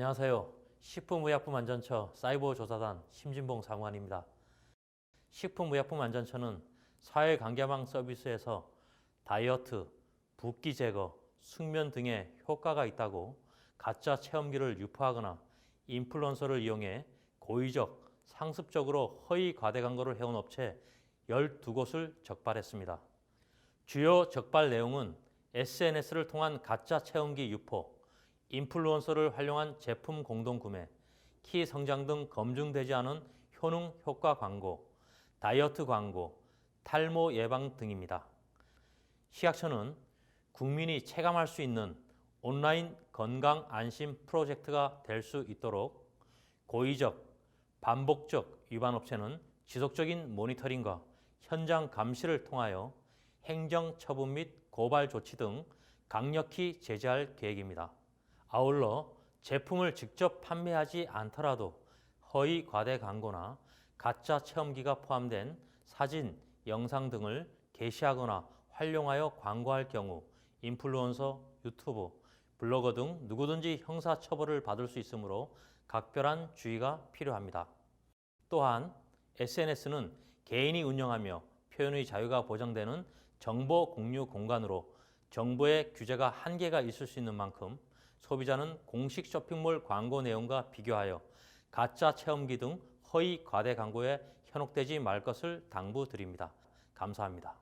안녕하세요. 식품의약품안전처 사이버 조사단 심진봉 사무관입니다. 식품의약품안전처는 사회 관계망 서비스에서 다이어트, 붓기 제거, 숙면 등의 효과가 있다고 가짜 체험기를 유포하거나 인플루언서를 이용해 고의적, 상습적으로 허위 과대 광고를 해온 업체 12곳을 적발했습니다. 주요 적발 내용은 SNS를 통한 가짜 체험기 유포, 인플루언서를 활용한 제품 공동 구매, 키 성장 등 검증되지 않은 효능 효과 광고, 다이어트 광고, 탈모 예방 등입니다. 시약처는 국민이 체감할 수 있는 온라인 건강 안심 프로젝트가 될 수 있도록 고의적, 반복적 위반 업체는 지속적인 모니터링과 현장 감시를 통하여 행정 처분 및 고발 조치 등 강력히 제재할 계획입니다. 아울러 제품을 직접 판매하지 않더라도 허위 과대 광고나 가짜 체험기가 포함된 사진, 영상 등을 게시하거나 활용하여 광고할 경우 인플루언서, 유튜브, 블로거 등 누구든지 형사 처벌을 받을 수 있으므로 각별한 주의가 필요합니다. 또한 SNS는 개인이 운영하며 표현의 자유가 보장되는 정보 공유 공간으로 정보의 규제가 한계가 있을 수 있는 만큼 소비자는 공식 쇼핑몰 광고 내용과 비교하여 가짜 체험기 등 허위 과대 광고에 현혹되지 말 것을 당부드립니다. 감사합니다.